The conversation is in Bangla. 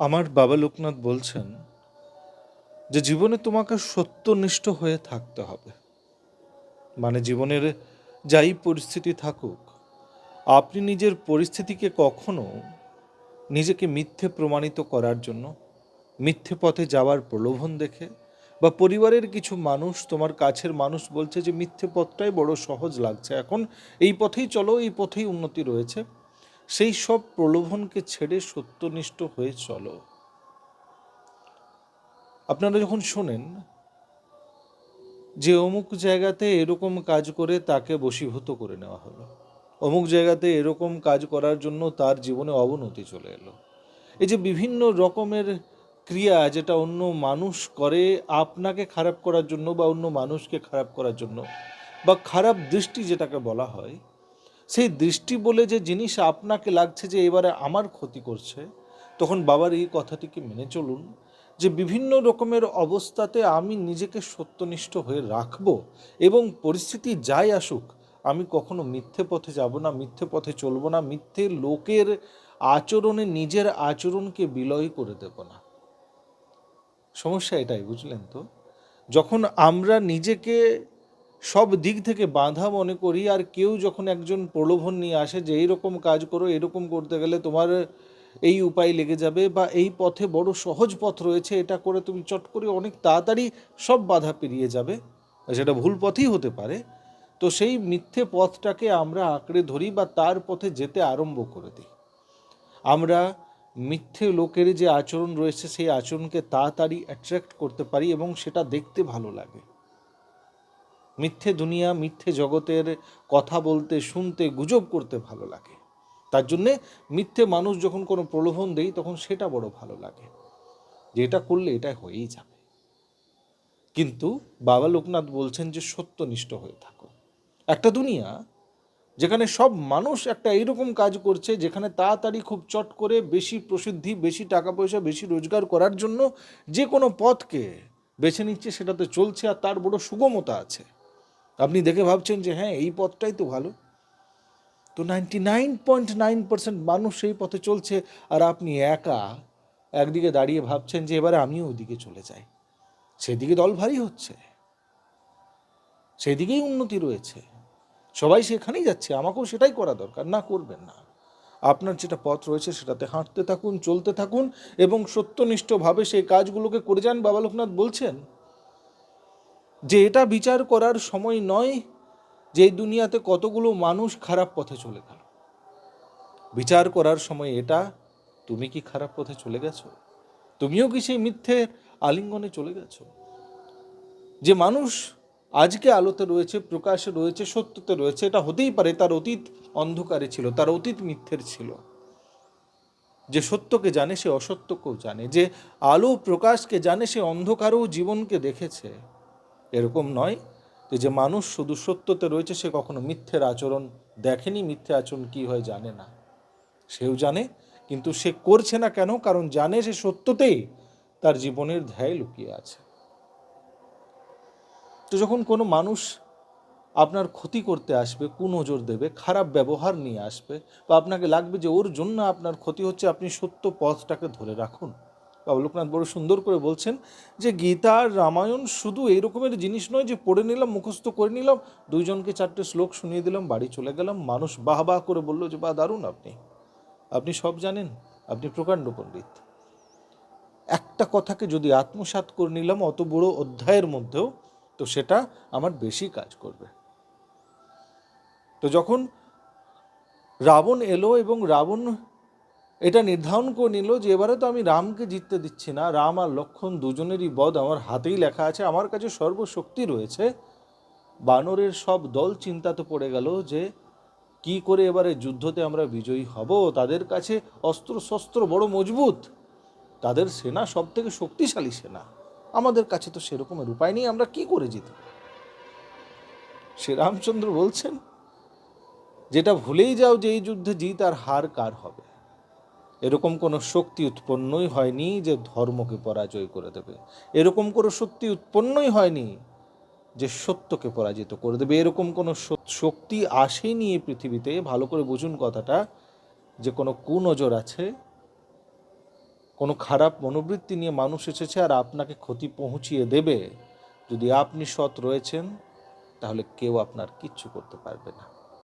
আমার বাবা লোকনাথ বলছেন যে জীবনে তোমাকে সত্যনিষ্ঠ হয়ে থাকতে হবে। মানে জীবনের যাই পরিস্থিতি থাকুক, আপনি নিজের পরিস্থিতিকে কখনো নিজেকে মিথ্যে প্রমাণিত করার জন্য, মিথ্যে পথে যাওয়ার প্রলোভন দেখে বা পরিবারের কিছু মানুষ, তোমার কাছের মানুষ বলছে যে মিথ্যে পথটাই বড় সহজ লাগছে। এখন এই পথেই চলো, এই পথেই উন্নতি রয়েছে। সেই সব প্রলোভনকে ছেড়ে সত্যনিষ্ঠ হয়ে চলো। আপনারা যখন শোনেন যে অমুক জায়গাতে এরকম কাজ করে তাকে বশীভূত করে নেওয়া হলো, অমুক জায়গাতে এরকম কাজ করার জন্য তার জীবনে অবনতি চলে এলো। এই যে বিভিন্ন রকমের ক্রিয়া যেটা অন্য মানুষ করে আপনাকে খারাপ করার জন্য বা অন্য মানুষকে খারাপ করার জন্য বা খারাপ দৃষ্টি যেটাকে বলা হয় সেই দৃষ্টি বলে যে জিনিস আপনাকে লাগছে যে এবারে আমার ক্ষতি করছে, তখন বাবার এই কথাটিকে মেনে চলুন যে বিভিন্ন রকমের অবস্থাতে আমি নিজেকে সত্যনিষ্ঠ হয়ে রাখব এবং পরিস্থিতি যাই আসুক, আমি কখনো মিথ্যে পথে যাব না, মিথ্যে পথে চলবো না, মিথ্যে লোকের আচরণে নিজের আচরণকে বিলয় করে দেব না। সমস্যা এটাই, বুঝলেন তো? যখন আমরা নিজেকে সব দিক থেকে বাঁধা মনে করি, আর কেউ যখন একজন প্রলোভন নিয়ে আসে যে, এইরকম কাজ করো, এরকম করতে গেলে তোমার এই উপায় লেগে যাবে বা এই পথে বড় সহজ পথ রয়েছে, এটা করে তুমি চট করে অনেক তাড়াতাড়ি সব বাধা পেরিয়ে যাবে। সেটা ভুল পথেই হতে পারে। তো সেই মিথ্যে পথটাকে আমরা আঁকড়ে ধরি বা তার পথে যেতে আরম্ভ করে দিই। আমরা মিথ্যে লোকের যে আচরণ রয়েছে, সেই আচরণকে তাড়াতাড়ি অ্যাট্রাক্ট করতে পারি এবং সেটা দেখতে ভালো লাগে। মিথ্যে দুনিয়া, মিথ্যে জগতের কথা বলতে, শুনতে, গুজব করতে ভালো লাগে। তার জন্যে মিথ্যে মানুষ যখন কোনো প্রলোভন দেয়, তখন সেটা বড় ভালো লাগে। যে এটা করলে এটা হয়েই যাবে। কিন্তু বাবা লোকনাথ বলছেন যে, সত্যনিষ্ঠ হয়ে থাকো। একটা দুনিয়া যেখানে সব মানুষ একটা এইরকম কাজ করছে, যেখানে তাড়াতাড়ি খুব চট করে বেশি প্রসিদ্ধি, বেশি টাকা পয়সা বেশি রোজগার করার জন্য যে কোনো পথকে বেছে নিচ্ছে, সেটাতে চলছে আর তার বড় সুগমতা আছে। আপনি দেখে ভাবছেন যে হ্যাঁ এই পথটাই তো ভালো। তো ninety nine point nine percent মানুষ সেই পথে চলছে আর আপনি একা একদিকে দাঁড়িয়ে ভাবছেন যে এবারে আমিও ওদিকে চলে যাই। সেদিকে দল ভারী হচ্ছে। সেদিকেই উন্নতি রয়েছে। সবাই সেখানেই যাচ্ছে, আমাকেও সেটাই করা দরকার, না করবেন না। আপনার যেটা পথ রয়েছে সেটাতে হাঁটতে থাকুন, চলতে থাকুন এবং সত্যনিষ্ঠভাবে সেই কাজগুলোকে করে যান। বাবা লোকনাথ বলছেন যে এটা বিচার করার সময় নয় যে দুনিয়াতে কতগুলো মানুষ খারাপ পথে চলে গেল। বিচার করার সময় এটা, তুমি কি খারাপ পথে চলে গেছো? তুমিও কি সেই মিথ্যে আলিঙ্গনে চলে গেছো? যে মানুষ আজকে আলোতে রয়েছে, প্রকাশে রয়েছে, সত্যতে রয়েছে, এটা হতেই পারে তার অতীত অন্ধকারে ছিল, তার অতীত মিথ্যের ছিল। যে সত্যকে জানে সে অসত্যকেও জানে, যে আলো প্রকাশকে জানে সে অন্ধকারও জীবনকে দেখেছে। এরকম নয়। যে যে মানুষ শুধু সত্যতে রয়েছে, সে কখনো মিথ্যের আচরণ দেখেনি, মিথ্যে আচরণ কী হয় জানে না। সেও জানে, কিন্তু সে করছে না কেন? কারণ জানে সে সত্যতেই তার জীবনের ধ্যায় লুকিয়ে আছে। তো যখন কোনো মানুষ আপনার ক্ষতি করতে আসবে, কুনজর দেবে, খারাপ ব্যবহার নিয়ে আসবে, বা আপনাকে লাগবে যে ওর জন্য আপনার ক্ষতি হচ্ছে, আপনি সত্য পথটাকে ধরে রাখুন। লোকনাথ বড় সুন্দর করে বলছেন যে গীতা আর রামায়ণ শুধু এই রকমের জিনিস নয় যে পড়ে নিলাম, মুখস্থ করে নিলাম, দুইজনকে চারটে শ্লোক শুনিয়ে দিলাম, বাড়ি চলে গেলাম, মানুষ বাহ বাহ করে বলল যে বা দারুণ আপনি। আপনি সব জানেন, আপনি প্রকাণ্ড পণ্ডিত। একটা কথাকে যদি আত্মসাৎ করে নিলাম, অত বড় অধ্যায়ের মধ্যেও, তো সেটা আমার বেশি কাজ করবে। তো যখন রাবণ এলো এবং রাবণ এটা নির্ধারণ করে নিল যে এবারে তো আমি রামকে জিততে দিচ্ছি না, রাম আর লক্ষণ দুজনেরই বধ আমার হাতেই লেখা আছে, আমার কাছে সর্বশক্তি রয়েছে। বানরের সব দল চিন্তাতে পড়ে গেল যে কি করে এবারে যুদ্ধতে আমরা বিজয়ী হব। তাদের কাছে অস্ত্র শস্ত্র বড় মজবুত, তাদের সেনা সব থেকে শক্তিশালী সেনা। আমাদের কাছে তো সেরকমের উপায় নেই, আমরা কি করে জিতব? শ্রীরামচন্দ্র বলছেন, যেটা ভুলেই যাও যে এই যুদ্ধে জিত আর হার কার হবে? এরকম কোনো শক্তি উৎপন্নই হয়নি যে ধর্মকে পরাজয় করে দেবে। এরকম কোনো শক্তি উৎপন্নই হয়নি যে সত্যকে পরাজিত করে দেবে। এরকম কোনো শক্তি আসেনি এই পৃথিবীতে। ভালো করে বুঝুন কথাটা। যে কোনো কুনজর আছে, কোনো খারাপ মনোবৃত্তি নিয়ে মানুষ এসেছে আর আপনাকে ক্ষতি পৌঁছিয়ে দেবে। যদি আপনি সৎ রয়েছেন, তাহলে কেউ আপনার কিচ্ছু করতে পারবে না।